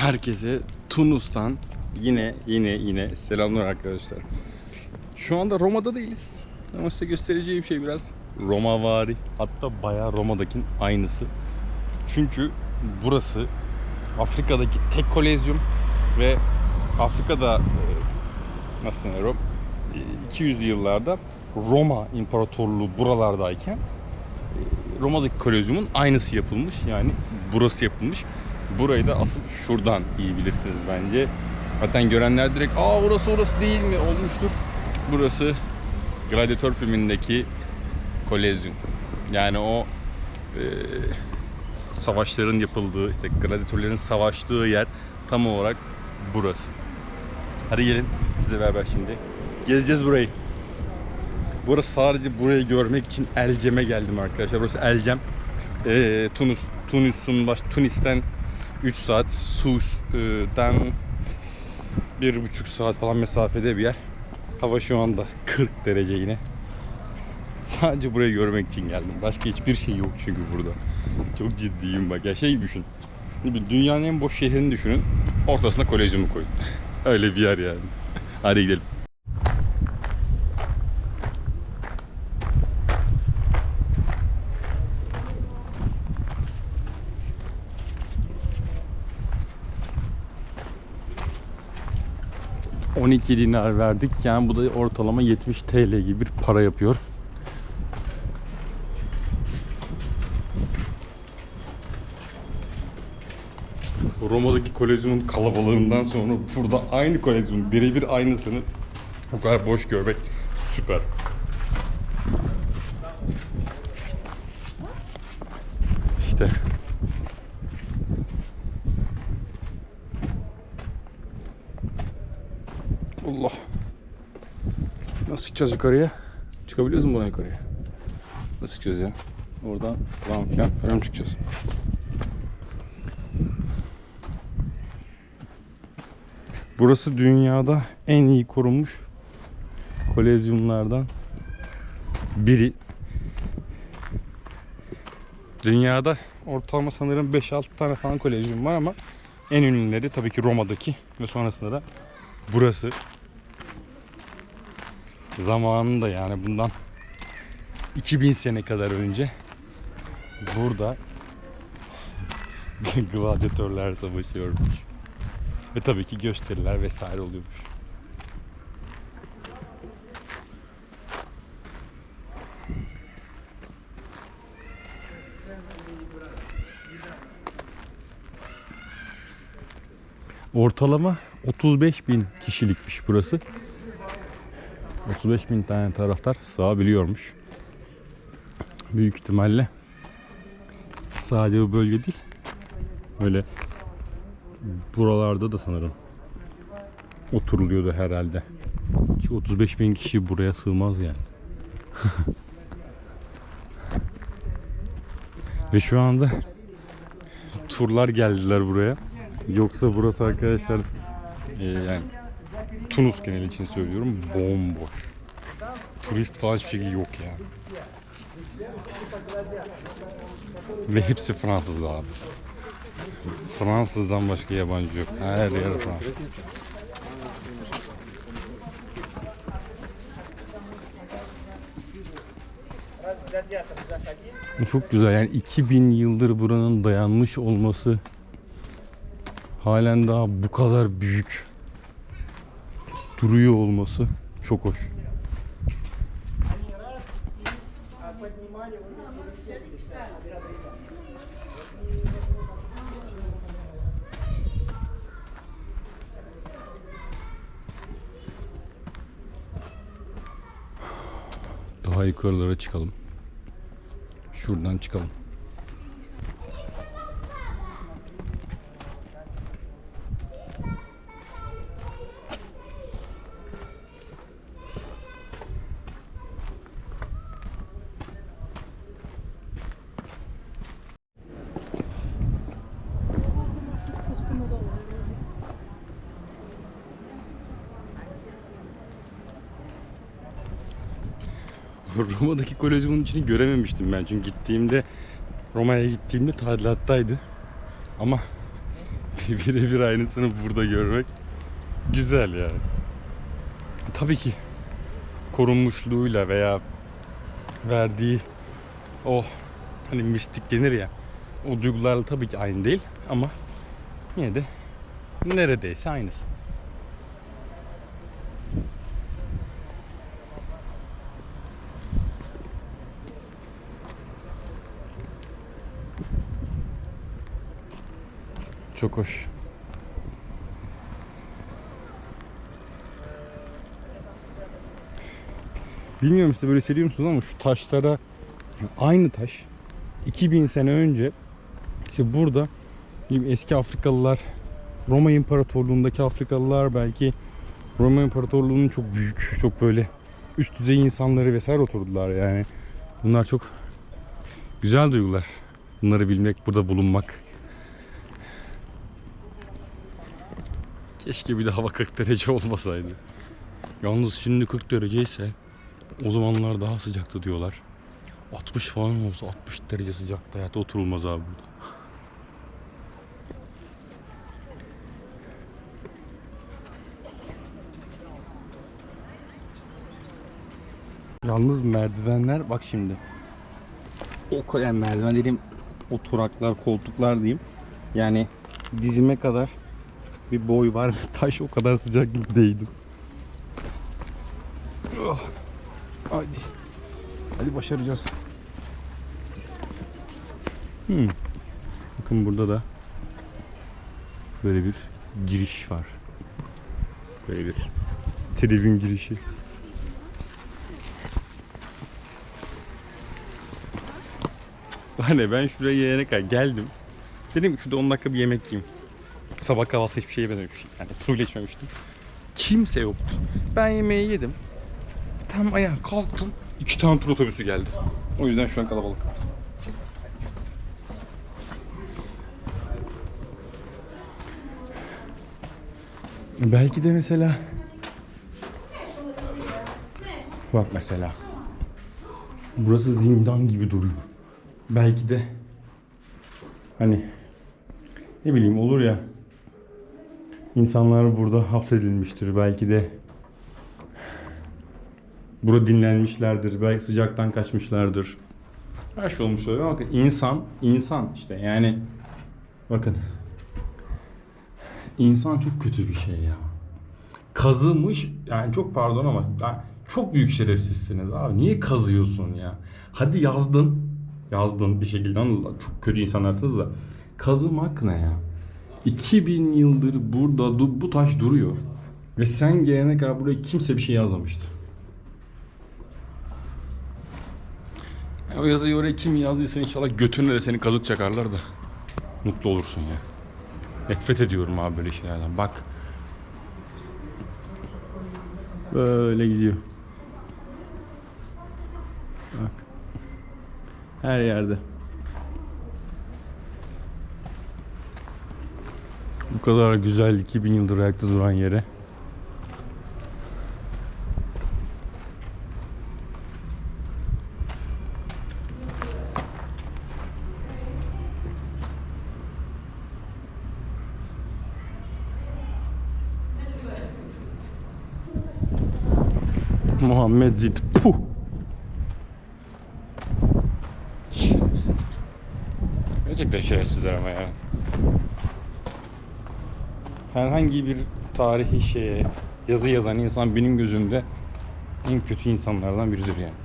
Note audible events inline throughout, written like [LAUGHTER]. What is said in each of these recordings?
Herkese Tunus'tan yine yine yine selamlar arkadaşlar. Şu anda Roma'da değiliz. Ama size göstereceğim şey biraz Romavari. Hatta bayağı Roma'dakinin aynısı. Çünkü burası Afrika'daki tek kolezyum ve Afrika'da e, nasıl denir o? E, 200'lü yıllarda Roma İmparatorluğu buralardayken e, Roma'daki kolezyumun aynısı yapılmış. Yani burası yapılmış. Burayı da asıl şuradan iyi bilirsiniz bence. Zaten görenler direkt aa orası orası değil mi olmuştur. Burası Gladiator filmindeki kolezyum. Yani o e, savaşların yapıldığı, işte gladyatörlerin savaştığı yer tam olarak burası. Hadi gelin size beraber şimdi gezeceğiz burayı. Burası sadece burayı görmek için Elcem'e geldim arkadaşlar. Burası Elcem. Ee, Tunus, Tunus'un baş Tunis'ten 3 saat, Sus'dan 1,5 saat falan mesafede bir yer. Hava şu anda 40 derece yine. Sadece burayı görmek için geldim. Başka hiçbir şey yok çünkü burada. Çok ciddiyim bak. Ya şey düşün. Bir Dünyanın en boş şehrini düşünün. Ortasına kolezyumu koyun. [LAUGHS] Öyle bir yer yani. Hadi gidelim. ...12 dinar verdik. Yani bu da ortalama 70 TL gibi bir para yapıyor. Roma'daki kolezyumun kalabalığından sonra burada aynı kolezyumun birebir aynısını bu kadar boş görmek süper. İşte Allah. Nasıl çıkacağız yukarıya? Çıkabiliyoruz mu buna yukarıya? Nasıl çıkacağız ya? Oradan falan filan öyle çıkacağız? Burası dünyada en iyi korunmuş kolezyumlardan biri. Dünyada ortalama sanırım 5-6 tane falan kolezyum var ama en ünlüleri tabii ki Roma'daki ve sonrasında da burası. Zamanında yani bundan 2000 sene kadar önce burada [LAUGHS] gladyatörler savaşıyormuş. Ve tabii ki gösteriler vesaire oluyormuş. Ortalama 35 bin kişilikmiş burası. 35 bin tane taraftar sığabiliyormuş. Büyük ihtimalle sadece bu bölge değil. Böyle buralarda da sanırım oturuluyordu herhalde. Ki 35 bin kişi buraya sığmaz yani. [LAUGHS] Ve şu anda turlar geldiler buraya. Yoksa burası arkadaşlar e, yani Tunus geneli için söylüyorum bomboş. Turist falan hiçbir şekilde yok yani. Ve hepsi Fransız abi. Fransızdan başka yabancı yok. Her yer Fransız. Çok güzel yani 2000 yıldır buranın dayanmış olması halen daha bu kadar büyük duruyor olması çok hoş. Daha yukarılara çıkalım. Şuradan çıkalım. [LAUGHS] Roma'daki kolezyumun içini görememiştim ben. Çünkü gittiğimde Roma'ya gittiğimde tadilattaydı. Ama [LAUGHS] birebir aynısını burada görmek güzel yani. Tabii ki korunmuşluğuyla veya verdiği o hani mistik denir ya o duygularla tabii ki aynı değil ama yine de neredeyse aynısı. Çok hoş. Bilmiyorum size böyle hissediyor musunuz ama şu taşlara aynı taş 2000 sene önce işte burada eski Afrikalılar Roma İmparatorluğundaki Afrikalılar belki Roma İmparatorluğu'nun çok büyük, çok böyle üst düzey insanları vesaire oturdular yani. Bunlar çok güzel duygular. Bunları bilmek, burada bulunmak. Keşke bir de hava 40 derece olmasaydı. Yalnız şimdi 40 derece ise o zamanlar daha sıcaktı diyorlar. 60 falan olsa 60 derece sıcakta hayatta oturulmaz abi burada. Yalnız merdivenler bak şimdi. O yani merdiven dediğim oturaklar, koltuklar diyeyim. Yani dizime kadar bir boy var [LAUGHS] taş o kadar sıcak gibi değildi. Oh. Hadi. Hadi başaracağız. Hmm. Bakın burada da böyle bir giriş var. Böyle bir tribün girişi. Hani ben şuraya gelene kadar geldim. Dedim ki şurada 10 dakika bir yemek yiyeyim. Sabah kahvaltısı hiçbir şey yememiştim. Yani suyla içmemiştim. Kimse yoktu. Ben yemeği yedim. Tam ayağa kalktım. İki tane tur otobüsü geldi. O yüzden şu an kalabalık. Belki de mesela Bak mesela Burası zindan gibi duruyor. Belki de hani ne bileyim olur ya insanlar burada hapsedilmiştir. Belki de burada dinlenmişlerdir. Belki sıcaktan kaçmışlardır. Her şey olmuş oluyor. Bakın insan, insan işte yani bakın insan çok kötü bir şey ya. Kazımış yani çok pardon ama ya çok büyük şerefsizsiniz abi. Niye kazıyorsun ya? Hadi yazdın. Yazdın bir şekilde. Çok kötü insanlarsınız da. Kazımak ne ya? 2000 yıldır burada bu taş duruyor. Ve sen gelene kadar buraya kimse bir şey yazmamıştı. O yazıyı oraya kim yazdıysa inşallah götüne de seni kazık çakarlar da mutlu olursun ya. Nefret ediyorum abi böyle şeylerden. Bak. Böyle gidiyor. Bak. Her yerde. Bu kadar güzel 2000 yıldır ayakta duran yere. Muhammed Zid. Puh. Gerçekten şerefsizler ama ya. Herhangi bir tarihi şeye yazı yazan insan benim gözümde en kötü insanlardan biridir yani.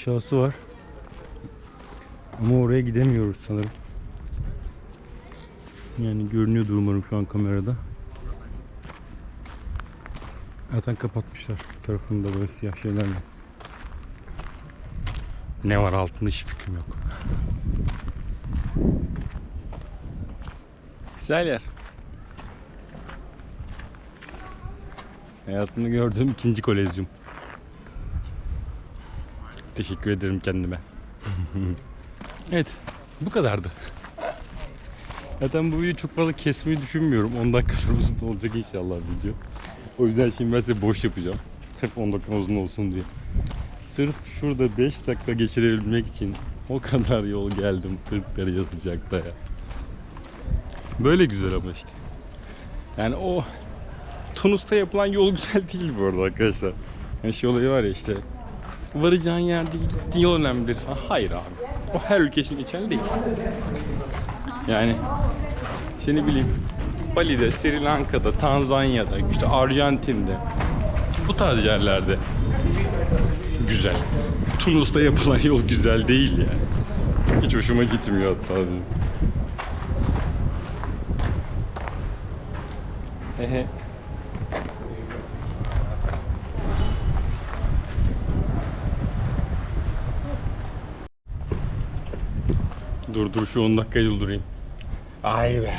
Aşağısı var. Ama oraya gidemiyoruz sanırım. Yani görünüyordur umarım şu an kamerada. Zaten kapatmışlar tarafında böyle siyah şeylerle. Ne var altında hiç fikrim yok. Güzel yer. Hayatımda gördüğüm ikinci kolezyum. Teşekkür ederim kendime. [LAUGHS] evet, bu kadardı. Zaten bu videoyu çok fazla kesmeyi düşünmüyorum. 10 dakika sonra uzun olacak inşallah video. O yüzden şimdi ben size boş yapacağım. Sırf 10 dakika uzun olsun diye. Sırf şurada 5 dakika geçirebilmek için o kadar yol geldim 40 derece sıcakta ya. Böyle güzel ama işte. Yani o Tunus'ta yapılan yol güzel değil bu arada arkadaşlar. Yani şey olayı var ya işte varacağın yer değil, gittiğin yol önemlidir. Ha, hayır abi. O her ülke için geçerli değil. Yani işte ne bileyim Bali'de, Sri Lanka'da, Tanzanya'da, işte Arjantin'de bu tarz yerlerde güzel. Tunus'ta yapılan yol güzel değil yani. Hiç hoşuma gitmiyor hatta. Hehe. Dur dur şu 10 dakikayı doldurayım. Ay be.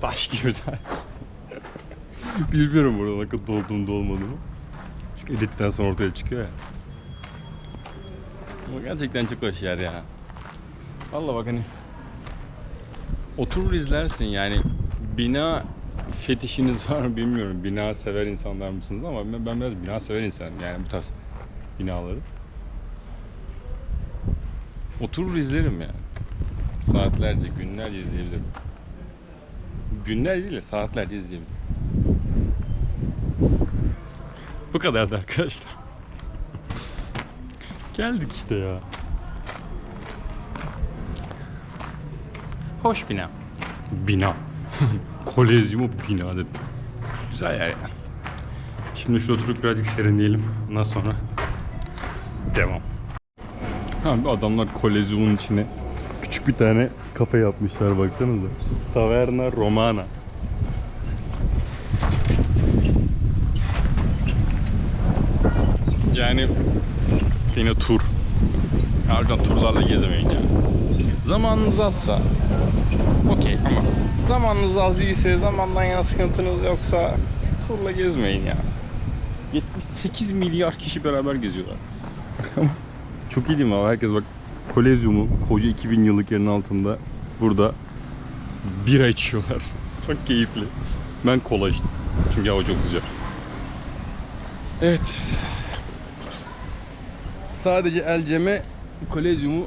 Taş gibi taş. Bilmiyorum burada kadar doldum dolmadığımı. Çünkü editten sonra ortaya çıkıyor ya. Ama gerçekten çok hoş yer ya. Valla bak hani oturur izlersin yani bina fetişiniz var mı bilmiyorum. Bina sever insanlar mısınız ama ben biraz bina sever insanım yani bu tarz binaları. Oturur izlerim yani. Saatlerce, günlerce izleyebilirim. Günler değil de saatlerce izleyebilirim. Bu kadardı arkadaşlar. Geldik işte ya. Hoş bina. Bina. [LAUGHS] Kolezyumu bina dedim. Güzel yer yani. Şimdi şurada oturup birazcık serinleyelim. Ondan sonra devam. Adamlar kolezyumun içine küçük bir tane kafe yapmışlar baksanıza. Taverna Romana. Yani yine tur. Harbiden turlarla gezemeyin yani. Zamanınız azsa okey ama zamanınız az değilse zamandan yana sıkıntınız yoksa turla gezmeyin ya. 78 milyar kişi beraber geziyorlar. [LAUGHS] Çok iyi değil mi abi? Herkes bak Kolezyumu koca 2000 yıllık yerin altında burada bira içiyorlar. [LAUGHS] Çok keyifli. Ben kola içtim. Çünkü hava çok sıcak. Evet. Sadece Elcem'e Kolezyumu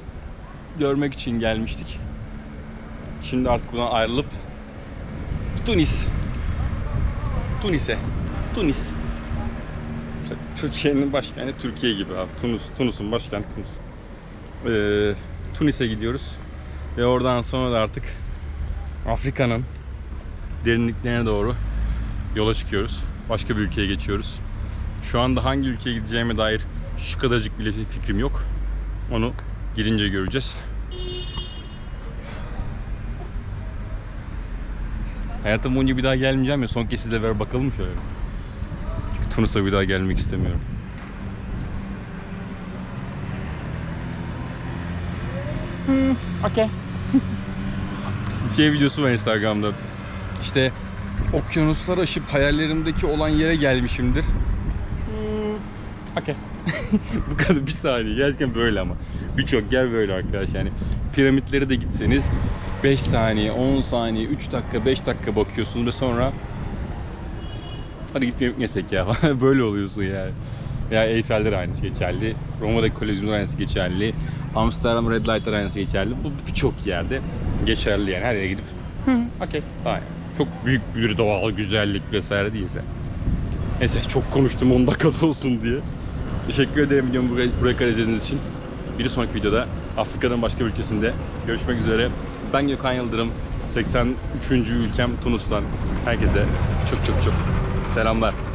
görmek için gelmiştik. Şimdi artık buradan ayrılıp Tunis. Tunis'e. Tunis. İşte Türkiye'nin başkenti Türkiye gibi abi. Tunus, Tunus'un başkenti Tunus. Ee, Tunis'e gidiyoruz. Ve oradan sonra da artık Afrika'nın derinliklerine doğru yola çıkıyoruz. Başka bir ülkeye geçiyoruz. Şu anda hangi ülkeye gideceğime dair şu kadarcık bile fikrim yok. Onu girince göreceğiz. Hayatım boyunca bir daha gelmeyeceğim ya son kez sizle ver bakalım şöyle. Tunus'a bir daha gelmek istemiyorum. Okey. [LAUGHS] şey videosu var Instagram'da. İşte okyanuslar aşıp hayallerimdeki olan yere gelmişimdir. Hmm, Okey. [LAUGHS] Bu kadar bir saniye. Gerçekten böyle ama. Birçok yer böyle arkadaş yani. Piramitlere de gitseniz 5 saniye, 10 saniye, 3 dakika, 5 dakika bakıyorsunuz ve sonra hadi gitmeye gitmesek ya [LAUGHS] böyle oluyorsun yani. Veya Eyfel'de aynısı geçerli. Roma'daki Kolezyum'da aynısı geçerli. Amsterdam Red Light'ta aynısı geçerli. Bu birçok yerde geçerli yani. Her yere gidip okey, fine. Çok büyük bir doğal güzellik vesaire değilse. Neyse çok konuştum 10 dakikada olsun diye. Teşekkür ederim videomu buraya, buraya kadar izlediğiniz için. Bir sonraki videoda Afrika'nın başka bir ülkesinde görüşmek üzere. Ben Gökhan Yıldırım. 83. ülkem Tunus'tan. Herkese çok çok çok selamlar.